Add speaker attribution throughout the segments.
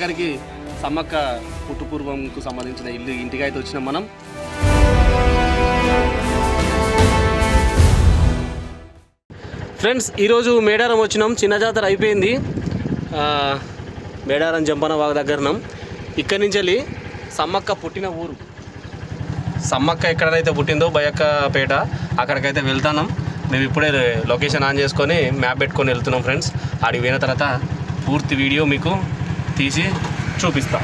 Speaker 1: ఆఖరికి సమ్మక్క పుట్టుపూర్వంకు సంబంధించిన ఇల్లు ఇంటికి అయితే వచ్చినాం మనం. ఫ్రెండ్స్ ఈరోజు మేడారం వచ్చినాం. చిన్న జాతర అయిపోయింది. మేడారం జంపన వాగ దగ్గరనాం. ఇక్కడి నుంచి వెళ్ళి సమ్మక్క పుట్టిన ఊరు. సమ్మక్క ఎక్కడైతే పుట్టిందో బయక్కపేట అక్కడికైతే వెళ్తున్నాం మేము ఇప్పుడే లొకేషన్ ఆన్ చేసుకొని మ్యాప్ పెట్టుకొని వెళ్తున్నాం ఫ్రెండ్స్. ఆడికి పోయిన తర్వాత పూర్తి వీడియో మీకు తీసి చూపిస్తా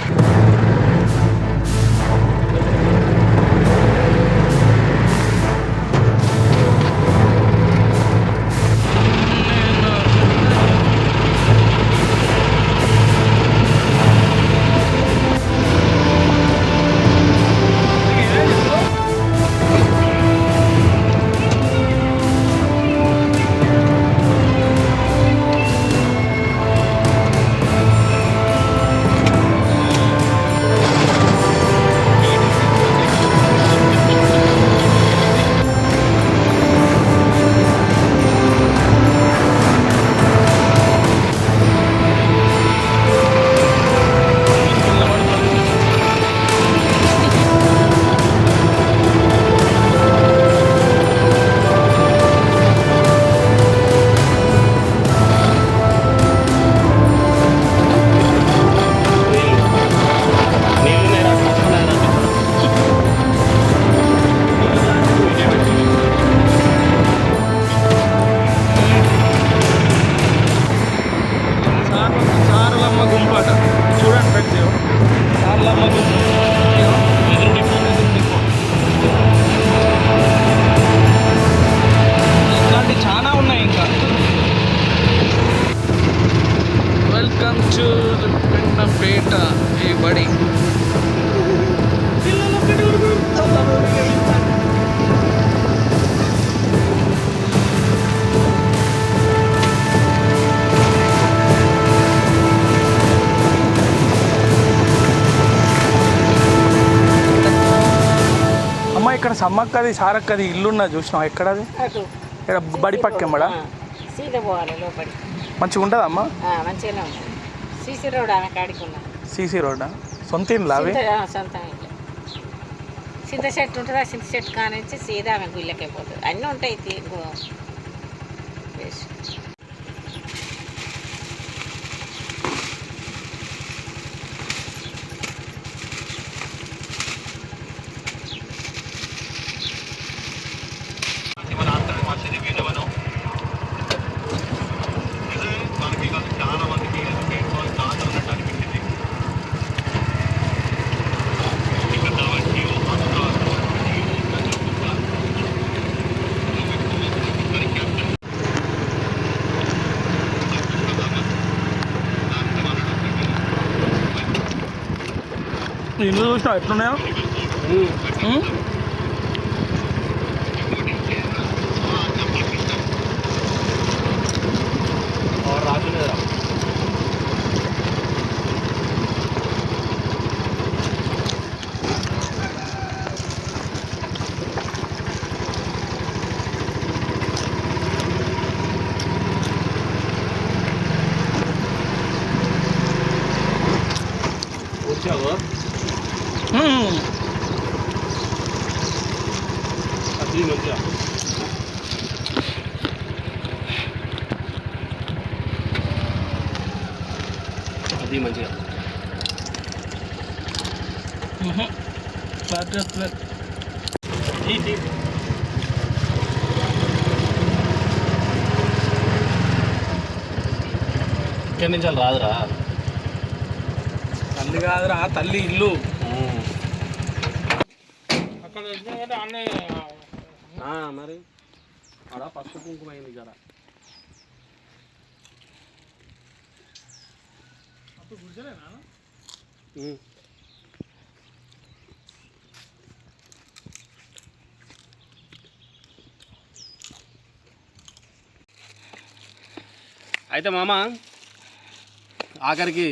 Speaker 2: పెన్నపేట ఈ బడి? అమ్మ ఇక్కడ సమ్మక్కది సారక్కది ఇల్లున్నా చూసినాం ఎక్కడది? ఇక్కడ బడి పక్కెమ్మడా మంచిగా ఉంటుందా అమ్మ?
Speaker 3: ఆ, మంచిగానే ఉంది. సీసీ రోడ్ ఆమె కాడికి ఉన్నది
Speaker 2: సీసీ రోడ్డా? సొంత ఇల్లు అవి?
Speaker 3: సొంతం ఇల్లు. చింత చెట్టు ఉంటుంది? ఆ చింత చెట్టు కానించి సీదా ఆమె గుళ్ళకే పోతుంది. అన్నీ ఉంటాయి
Speaker 2: ఇల్లు చూసినావు? ఎట్లున్నాయో ఉం?
Speaker 1: వచ్చావు
Speaker 2: ఉం.
Speaker 1: అది మంచిగా అది మంచిగా. ఇక్కడి నుంచి రాదురా.
Speaker 2: తల్లి కాదురా తల్లి ఇల్లు. అక్కడ
Speaker 1: మరి. ఆడ పసుపు కుంకుమ అయింది జర. అయితే మామ ఆఖరికి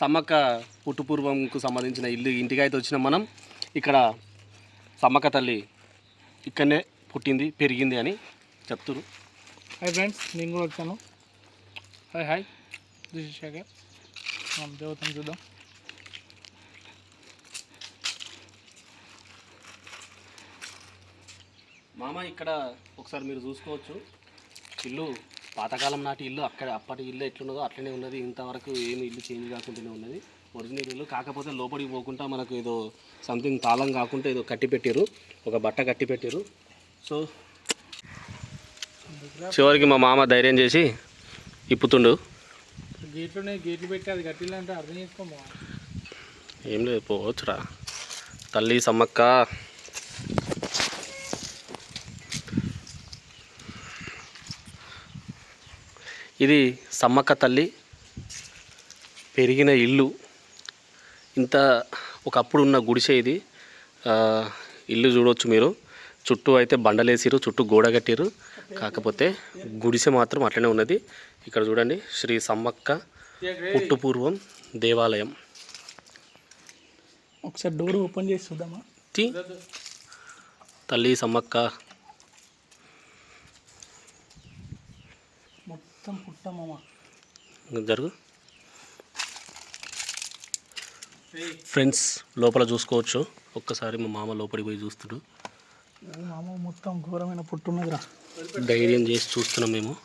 Speaker 1: సమ్మక్క పుట్టుపూర్వంకు సంబంధించిన ఇల్లు ఇంటికి అయితే వచ్చినాం మనం. ఇక్కడ సమ్మక్క తల్లి ఇక్కడనే పుట్టింది పెరిగింది అని చెప్తురు
Speaker 2: హాయ్ ఫ్రెండ్స్ నేను కూడా వచ్చాను. హాయ్ హాయ్ దిస్ ఇస్ దేవతను చూద్దాం.
Speaker 1: మామ ఇక్కడ ఒకసారి మీరు చూసుకోవచ్చు. ఇల్లు పాతకాలం నాటి ఇల్లు అక్కడ అప్పటి ఇల్లు ఎట్లున్నదో అట్లనే ఉన్నది. ఇంతవరకు ఏమి ఇల్లు చేంజ్ కాకుండానే ఉన్నది. ఒరిజినల్ ఇల్లు కాకపోతే లోపలికి పోకుండా మనకు ఏదో సంథింగ్ తాళం కాకుండా ఏదో కట్టి పెట్టారు ఒక బట్ట కట్టి పెట్టారు సో చివరికి మా మామ ధైర్యం చేసి ఇప్పుతుండు.
Speaker 2: గేట్లోనే గేట్లు పెట్టి అది కట్టిల్లంటే అర్థం చేసుకోమా?
Speaker 1: ఏం లేదు పోవచ్చురా. తల్లి సమ్మక్క. ఇది సమ్మక్క తల్లి. పెరిగిన ఇల్లు. ఇంత ఒకప్పుడు ఉన్న గుడిసె ఇది. ఇల్లు చూడవచ్చు మీరు. చుట్టూ అయితే బండలేసిరు చుట్టూ గోడ కట్టిరు కాకపోతే గుడిసె మాత్రం అట్లనే ఉన్నది. ఇక్కడ చూడండి శ్రీ సమ్మక్క పుట్టుపూర్వం దేవాలయం.
Speaker 2: ఒకసారి డోర్ ఓపెన్ చేసి చూద్దామా?
Speaker 1: తల్లి సమ్మక్క.
Speaker 2: మొత్తం పుట్టమ్మ
Speaker 1: జరుగు. ఫ్రెండ్స్ లోపల చూసుకోవచ్చు. ఒక్కసారి మా మామ లోపలికి పోయి చూస్తుడు.
Speaker 2: మామ మొత్తం ఘోరమైన పుట్టున్నదిరా.
Speaker 1: ధైర్యం చేసి చూస్తున్నాం మేము.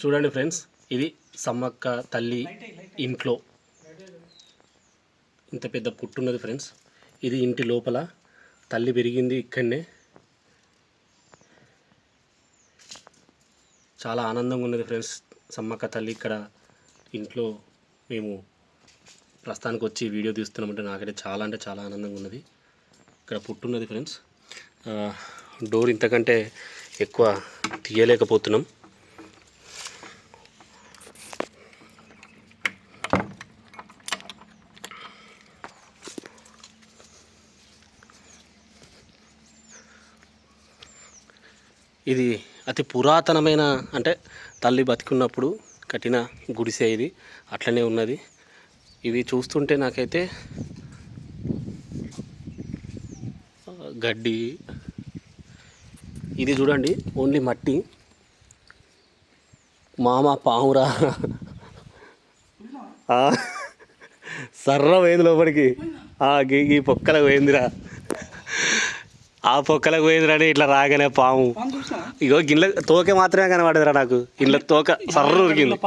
Speaker 1: చూడండి ఫ్రెండ్స్ ఇది సమ్మక్క తల్లి ఇంట్లో. ఇంత పెద్ద పుట్టున్నది ఫ్రెండ్స్. ఇది ఇంటి లోపల. తల్లి పెరిగింది ఇక్కడనే. చాలా ఆనందంగా ఉన్నది ఫ్రెండ్స్ సమ్మక్క తల్లి ఇక్కడ ఇంట్లో మేము ప్రస్తుతానికి వచ్చి వీడియో తీస్తున్నామంటే నాకైతే చాలా అంటే చాలా ఆనందంగా ఉన్నది. ఇక్కడ పుట్టున్నది ఫ్రెండ్స్. డోర్ ఇంతకంటే ఎక్కువ తీయలేకపోతున్నాం. ఇది అతి పురాతనమైన అంటే తల్లి బతికున్నప్పుడు కట్టిన గుడిసె ఇది. అట్లనే ఉన్నది. ఇవి చూస్తుంటే నాకైతే గడ్డి. ఇది చూడండి ఓన్లీ మట్టి. మామ పావురా. సర్ర పోయింది లోపలికి. ఆ, గీ గీ పొక్కలకు పోయిందిరా. ఆ పొక్కలకు పోయిందిరా అని ఇట్లా రాగానే పాము. ఇగో గిన్నె తోక మాత్రమే కనబడదురా నాకు. ఇంట్లో తోక సర్ర ఉరికింది.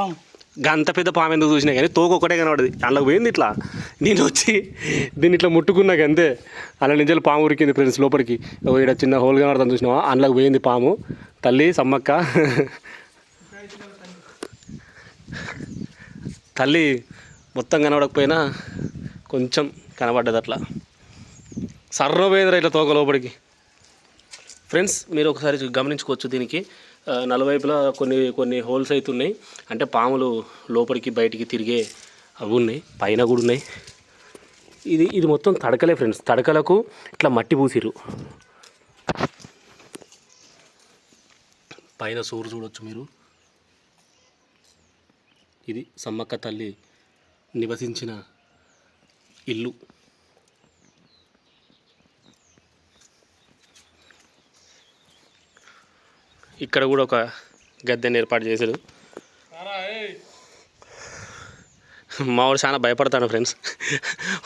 Speaker 1: గంత పెద్ద పాము ఎందుకు చూసినా కానీ తోక ఒకటే కనబడదు. అందులోకి పోయింది ఇట్లా. నేను వచ్చి దీన్ని ఇట్లా ముట్టుకున్నాక అంతే. అలా నుంచి పాము ఉరికింది ఫ్రెండ్స్ లోపలికి. ఇక్కడ చిన్న హోల్ కనబడుతుంది చూసినావా? అందులోకి పోయింది పాము. తల్లి సమ్మక్క. తల్లి మొత్తం కనబడకపోయినా కొంచెం కనబడ్డది అట్లా. సర్ర పోయిందిరా ఇట్లా తోక లోపలికి. ఫ్రెండ్స్ మీరు ఒకసారి గమనించుకోవచ్చు దీనికి. నలువైపులా కొన్ని కొన్ని హోల్స్ అయితే ఉన్నాయి. అంటే పాములు లోపలికి బయటికి తిరిగే అవి ఉన్నాయి. పైన కూడా ఉన్నాయి. ఇది ఇది మొత్తం తడకలే ఫ్రెండ్స్. తడకలకు ఇట్లా మట్టి పూసిరు పైన సూరు చూడొచ్చు మీరు. ఇది సమ్మక్క తల్లి నివసించిన ఇల్లు. ఇక్కడ కూడా ఒక గద్దెని ఏర్పాటు చేశారు. మావాడు చాలా భయపడతాడు ఫ్రెండ్స్.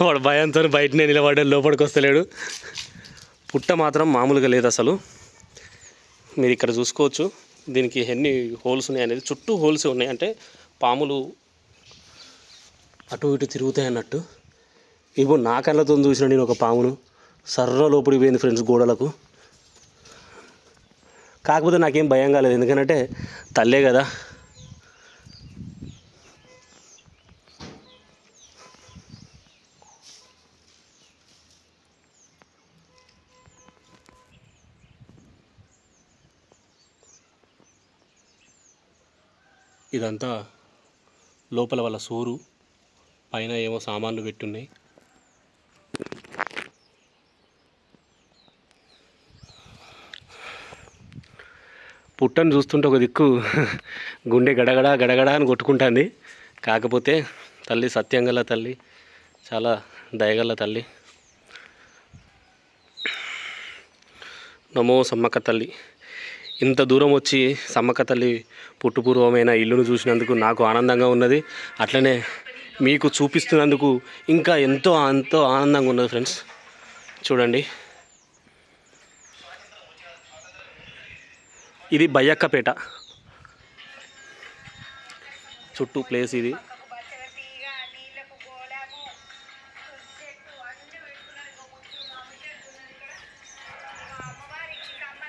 Speaker 1: వాడు భయంతో బయటనే నిలబడ్డాడు లోపలికి వస్తలేడు. పుట్ట మాత్రం మామూలుగా లేదు అసలు. మీరు ఇక్కడ చూసుకోవచ్చు. దీనికి ఎన్ని హోల్స్ ఉన్నాయి అనేది చుట్టూ హోల్స్ ఉన్నాయి. అంటే పాములు అటు ఇటు తిరుగుతాయి అన్నట్టు. ఇప్పుడు నా కళ్ళతో చూసిన నేను ఒక పామును. సర్ర లోపలికి పోయింది ఫ్రెండ్స్ గోడలకు. కాకపోతే నాకేం భయం కాలేదు. ఎందుకంటే తల్లే కదా. ఇదంతా లోపల వాళ్ళ సోరు. పైన ఏమో సామాన్లు పెట్టున్నాయి. పుట్టను చూస్తుంటే ఒక దిక్కు గుండె గడగడ గడగడ అని కొట్టుకుంటుంది. కాకపోతే తల్లి సత్యంగల తల్లి చాలా దయగల తల్లి. నమో సమ్మక్క తల్లి. ఇంత దూరం వచ్చి సమ్మక్క తల్లి పుట్టుపూర్వమైన ఇల్లును చూసినందుకు నాకు ఆనందంగా ఉన్నది. అట్లనే మీకు చూపిస్తున్నందుకు ఇంకా ఎంతో ఎంతో ఆనందంగా ఉన్నది ఫ్రెండ్స్ చూడండి. ఇది బయ్యక్కపేట చుట్టూ ప్లేస్ ఇది.